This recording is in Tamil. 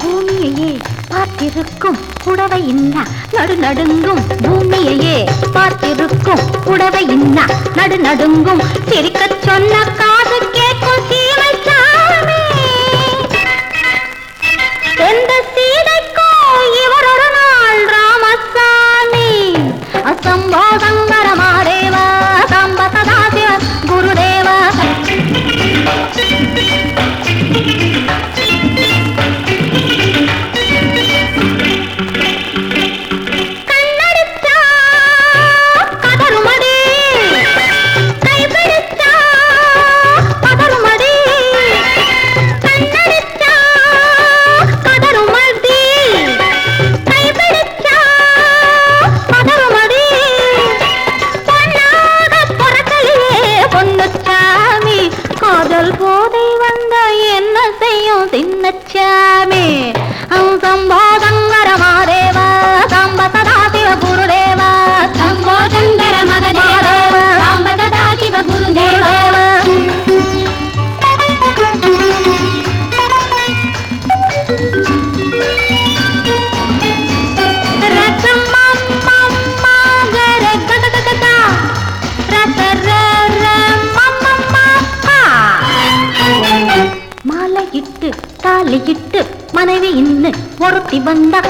பூமியையே பார்த்திருக்கும் புடவை இன்னா நடு நடுங்கும் பூமியையே பார்த்திருக்கும் புடவை இன்னா நடு நடுங்கும். சிரிக்க சொன்ன காதுக்கு இட்டு தாலி இட்டு மனைவி இன்னு ஒருத்தி வந்தா